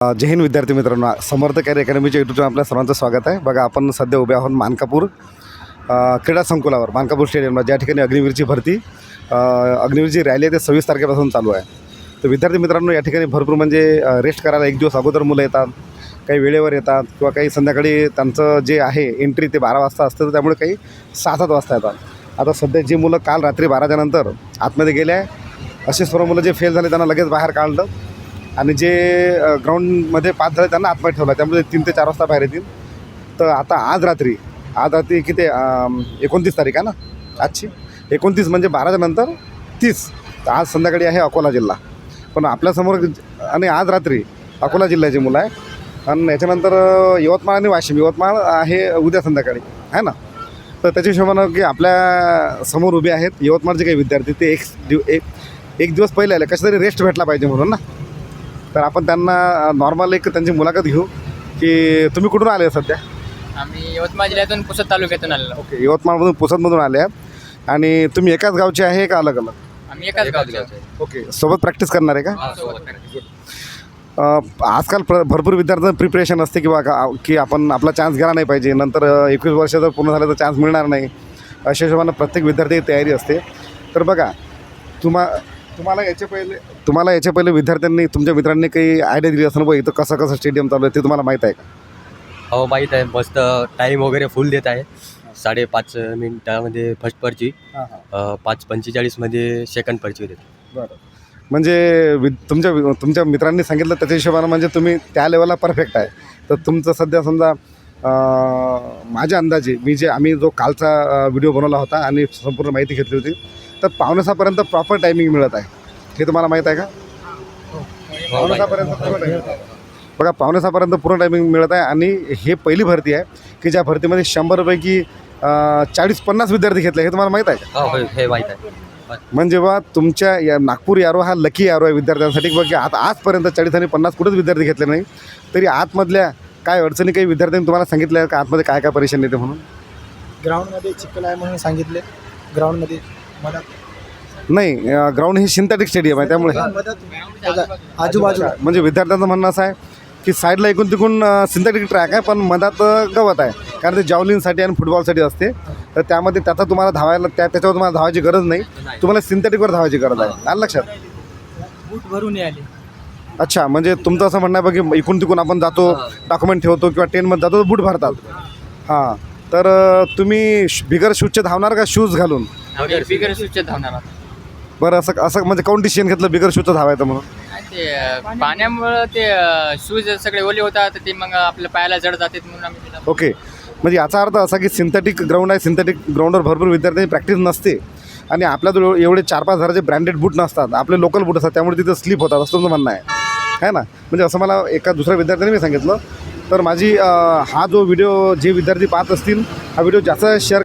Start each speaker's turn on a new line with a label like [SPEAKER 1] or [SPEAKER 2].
[SPEAKER 1] जय हिंद विद्यार्थी मित्रांनो. समर्थ कॅर अकॅडमीच्या युट्यूबवर आपल्या सर्वांचं स्वागत आहे. बघा आपण सध्या उभे आहोत मानकापूर क्रीडा संकुलावर मानकापूर स्टेडियमला ज्या ठिकाणी अग्निवीरची भरती अग्निवीरची रॅली आहे ते सव्वीस तारखेपासून चालू आहे. तर विद्यार्थी मित्रांनो या ठिकाणी भरपूर म्हणजे रेस्ट करायला एक दिवस अगोदर मुलं येतात काही वेळेवर येतात किंवा काही संध्याकाळी त्यांचं जे आहे एंट्री ते बारा वाजता असतं तर त्यामुळे काही सहा सात वाजता येतात. आता सध्या जी मुलं काल रात्री बाराच्यानंतर आतमध्ये गेले आहे असे सर्व मुलं जे फेल झाले त्यांना लगेच बाहेर काढलं. आणि जे ग्राउंडमध्ये पाच झाले त्यांना आतमध्ये ठेवला. त्यामुळे तीन ते चार वाजता बाहेर येतील. तर आता आज रात्री आज रात्री किती एकोणतीस तारीख आहे ना? आजची. एकोणतीस म्हणजे बाराच्या नंतर तीस. तर आज संध्याकाळी आहे अकोला जिल्हा. पण आपल्यासमोर आणि आज रात्री अकोला जिल्ह्याची मुलं आहे आणि याच्यानंतर यवतमाळ आणि वाशिम. यवतमाळ आहे उद्या संध्याकाळी. आहे ना? तर त्याच्या हिशोबानं की आपल्यासमोर उभे आहेत. यवतमाळचे काही विद्यार्थी ते एक दिव एक एक दिवस पहिले आले. कशातरी रेस्ट भेटला पाहिजे म्हणून ना? तर आपण त्यांना नॉर्मल एक त्यांची मुलाखत घेऊ. की तुम्ही कुठून आले सध्या?
[SPEAKER 2] आम्ही यवतमाळ जिल्ह्यातून पुसद तालुक्यातून आलेलो.
[SPEAKER 1] ओके यवतमाळमधून पुसदमधून आले आहेत. आणि तुम्ही एकाच गावचे आहे का अलग अलग
[SPEAKER 2] आम्ही एकाच गावचे.
[SPEAKER 1] ओके सोबत प्रॅक्टिस करणार आहे का. अ, आजकाल प्र भरपूर विद्यार्थ्यांचं प्रिपरेशन असते किंवा का की आपण आपला चान्स घ्यायला नाही पाहिजे. नंतर एकवीस वर्ष जर पूर्ण झालं तर चान्स मिळणार नाही. अशा हिशोबानं प्रत्येक विद्यार्थी तयारी असते. तर बघा तुम्हा तुम्हाला याच्या पहिले तुम्हाला याच्या पहिले विद्यार्थ्यांनी तुमच्या मित्रांनी काही आयडिया दिली असं बघ इथं कसं कसं स्टेडियम चालू आहे ते तुम्हाला माहीत आहे का?
[SPEAKER 3] हो माहीत आहे. मस्त टाईम वगैरे फुल देत आहे. साडेपाच मिनिटामध्ये फर्स्ट पर्ची. अ, पाच पंचेचाळीसमध्ये सेकंड पर्ची देते
[SPEAKER 1] बरं. म्हणजे वि तुमच्या तुमच्या मित्रांनी सांगितलं त्याच्या हिशोबानं म्हणजे तुम्ही त्या लेवलला परफेक्ट आहे. तर तुमचं सध्या समजा माझ्या अंदाजे मी जे आम्ही जो कालचा व्हिडिओ बनवला होता आणि संपूर्ण माहिती घेतली होती तर पावणेसहापर्यंत प्रॉपर टायमिंग मिळत आहे. हे तुम्हाला माहीत आहे का? पूर्ण timing. बघा पावणेसहापर्यंत पूर्ण टायमिंग मिळत आहे आणि हे पहिली भरती आहे की ज्या भरतीमध्ये शंभरपैकी चाळीस पन्नास विद्यार्थी घेतले हे तुम्हाला माहीत आहे का?
[SPEAKER 3] हो हो हे माहीत आहे.
[SPEAKER 1] म्हणजे बा तुमच्या या नागपूर यारो हा लकी यारो आहे विद्यार्थ्यांसाठी. बघ की आता आजपर्यंत चाळीस आणि पन्नास कुठेच विद्यार्थी घेतले नाही. तरी आतमधल्या काय अडचणी काही विद्यार्थ्यांनी तुम्हाला सांगितल्या का आतमध्ये काय काय परेशानी येते म्हणून?
[SPEAKER 4] ग्राउंडमध्ये चिखल आहे म्हणून सांगितले. ग्राउंडमध्ये मधात
[SPEAKER 1] नाही ग्राउंड हे सिंथेटिक स्टेडियम आहे त्यामुळे
[SPEAKER 4] मधात आजूबाजूला.
[SPEAKER 1] म्हणजे विद्यार्थ्यांचं म्हणणं असं आहे की साईडला एकूण तिकून सिंथेटिक ट्रॅक आहे पण मधात गवत आहे. कारण ते जॉवलिनसाठी आणि फुटबॉलसाठी असते. तर त्यामध्ये त्याचा तुम्हाला धावायला त्या त्याच्यावर तुम्हाला धावायची गरज नाही. तुम्हाला सिंथेटिकवर धावायची गरज आहे. आलं लक्षात?
[SPEAKER 2] बूट भरून आले
[SPEAKER 1] अच्छा म्हणजे तुमचं असं म्हणणं आहे बघ की इकडून तिकडून आपण जातो डॉक्युमेंट ठेवतो किंवा ट्रेनमध्ये जातो तर बूट भरतात. हां. तर अ, तुम्ही श- बिगर शूजचे धावणार का शूज घालून?
[SPEAKER 2] आम्ही बिगर शूजचे धावणार आहोत.
[SPEAKER 1] बरं असं असं म्हणजे काऊन डिसिजन घेतलं बिगर शूजचं धावायचं म्हणून?
[SPEAKER 2] आणि ते अं, पाण्यामुळं ते शूज सगळे ओले होतात ते मग आपल्या पायाला जड जातात म्हणून आम्ही
[SPEAKER 1] ओके. म्हणजे याचा अर्थ असा की सिंथेटिक ग्राउंड आहे सिंथेटिक ग्राउंडवर भरपूर विद्यार्थ्यांची प्रॅक्टिस नसते. आणि आपल्याजवळ एवढे चार पाच हजाराचे ब्रँडेड बूट नसतात. आपले लोकल बूट असतात त्यामुळे तिथं स्लिप होतात असं तुमचं म्हणणं आहे. आहे ना? म्हणजे असं मला एका दुसऱ्या विद्यार्थ्याने मी सांगितलं. तर माझी हा जो व्हिडिओ जे विद्यार्थी पाहत असतील हा व्हिडिओ जास्त शेअर